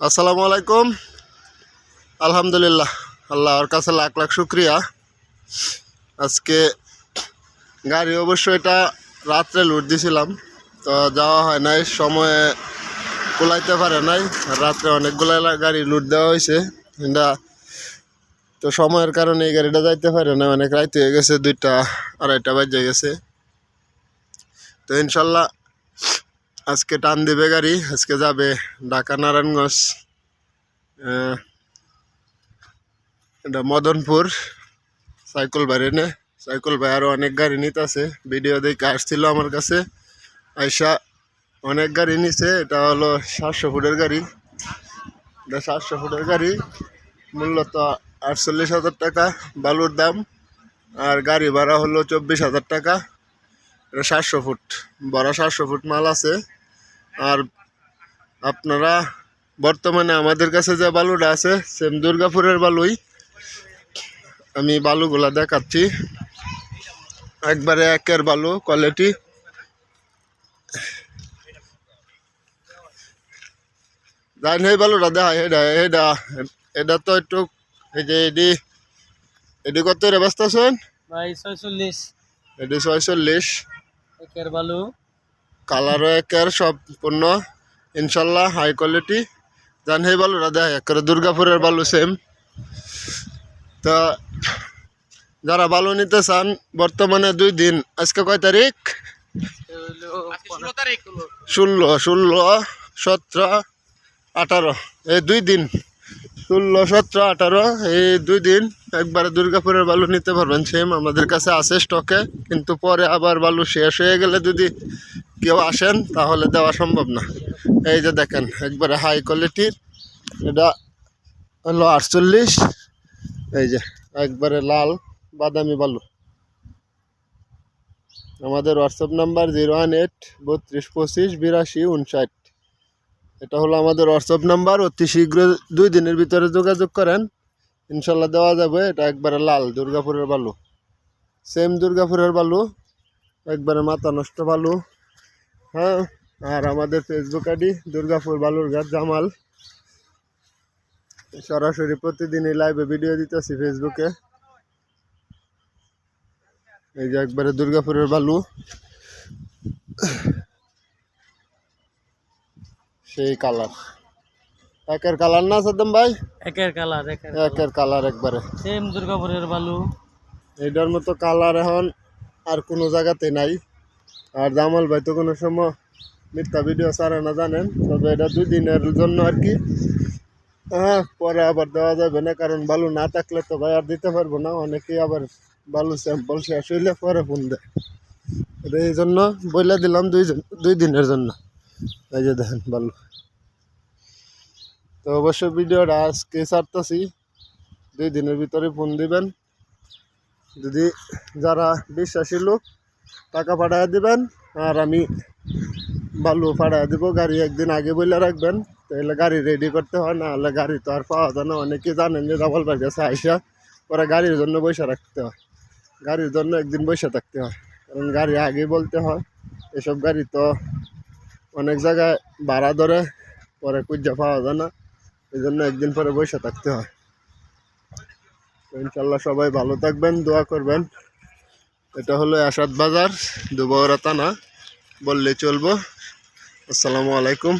আসসালামু আলাইকুম। আলহামদুলিল্লাহ, আল্লাহর কাছে লাখ লাখ শুক্রিয়া। আজকে গাড়ি অবশ্য এটা রাত্রে লুট দিছিলাম, তো যাওয়া হয় নাই, সময়ে কুলাইতে পারে নাই। রাত্রে অনেকগুলো গাড়ি লুট দেওয়া হয়েছে এটা তো সময়ের কারণে এই গাড়িটা যাইতে পারে না অনেক রাইতে হয়ে গেছে, দুইটা, আড়াইটা বাজে গেছে। তো ইনশাল্লাহ আজকে টান দিবে গাড়ি, আজকে যাবে ঢাকা নারায়ণগঞ্জ এটা মদনপুর, সাইকেল বাড়ি নে। সাইকেল ভাই আরও অনেক গাড়ি নিতে আছে ভিডিও দেখে আসছিল আমার কাছে। আইসা অনেক গাড়ি নিছে, এটা হলো সাতশো ফুটের গাড়ি। এটা সাতশো ফুটের গাড়ি, মূলত আটচল্লিশ হাজার টাকা বালুর দাম, আর গাড়ি ভাড়া হলো চব্বিশ হাজার টাকা। এটা সাতশো ফুট, বড় সাতশো ফুট মাল আছে। আর আপনারা বর্তমানে আমাদের কাছে যে বালুটা আছে সেম দুর্গাপুরের বালুই। আমি বালুগুলা দেখাচ্ছি। একবারে একের বালু কোয়ালিটি জান এই বালুটা দেখা এটা এটা এটা তো একটু এই যে এডি এডি কত রে ব্যস্ত আছেন ভাই ছয়চল্লিশ। এডি ছয়চল্লিশ। একের বালু। কালারও একের সম্পূর্ণ ইনশাল্লাহ হাই কোয়ালিটি জান সেই বালুরা দেয় একের দুর্গাপুরের বালু সেম তা যারা বালু নিতে চান বর্তমানে দুই দিন আজকে কয় তারিখ? ষোলো ষোলো সতেরো আঠারো এই দুই দিন। ষোলো সতেরো আঠারো এই দুই দিন একবারে দুর্গাপুরের বালু নিতে পারবেন সেম আমাদের কাছে আছে স্টকে কিন্তু পরে আবার বালু শেষ হয়ে গেলে যদি কেউ আসেন, তাহলে দেওয়া সম্ভব না। এই যে দেখেন, একবারে হাই কোয়ালিটির এটা হলো আটচল্লিশ। এই যে, একবারে লাল, বাদামি বালু। আমাদের WhatsApp number zero one eight, বত্রিশ পঁচিশ, বিরাশি উনষাট এটা হলো আমাদের হোয়াটসঅ্যাপ নাম্বার অতি শীঘ্র দুই দিনের ভিতরে যোগাযোগ করেন। ইনশাল্লাহ দেওয়া যাবে। এটা একবারে লাল, দুর্গাপুরের বালু। সেম দুর্গাপুরের বালু, একবারে মাথা নষ্ট বালু। হ্যাঁ আর আমাদের ফেসবুক আইডি দুর্গাপুর বালুরঘাট জামাল। সরাসরি প্রতিদিনই লাইভে ভিডিও দিতেছি ফেসবুকে এই যে একবারে দুর্গাপুরের বালু। সেই কালার একের কালার না সাদ্দাম ভাই? একের কালার একের একের কালার একবারে। সেম দুর্গাপুরের বালু। এটার মতো কালার এখন আর কোনো জায়গাতে নাই। আর জামাল ভাই তো কোনো সময় মিথ্যা ভিডিও ছাড়ে না, জানেন? তবে এটা দুই দিনের জন্য আর কি। হ্যাঁ পরে আবার দেওয়া যাবে না, কারণ বালু না থাকলে তো ভাই আর দিতে পারব না। অনেকেই আবার বালু স্যাম্পল শেষ হইলে পরে ফোন দেয়। এই জন্য বইলে দিলাম দুই দুই দিনের জন্য। এই যে দেখেন বালু। তো অবশ্যই ভিডিওটা আজকে ছাড়তেছি। দুই দিনের ভিতরে ফোন দিবেন। যদি যারা বিশ্বাসী লোক টাকা পাঠায় দিবেন, আর আমি বালু পাঠায় দিব, গাড়ি একদিন আগে বলে রাখবেন তাহলে গাড়ি রেডি করতে হয় না হলে গাড়ি তো আর পাওয়া যায় না অনেকে জানেন যে বাড়ি গেছে আইসা পরে গাড়ির জন্য বসে রাখতে হয়। গাড়ির জন্য একদিন বসে থাকতে হয়, কারণ গাড়ি আগে বলতে হয়, এসব গাড়ি তো অনেক জায়গায় ভাড়া ধরে, পরে কুজ্জা পাওয়া যায় না এই জন্য একদিন পরে বসে থাকতে হয়। ইনশাল্লাহ সবাই ভালো থাকবেন, দোয়া করবেন। এটা হলো আসাদ বাজার দুবাওরা থানা। বললে চলবো। আসসালামু আলাইকুম।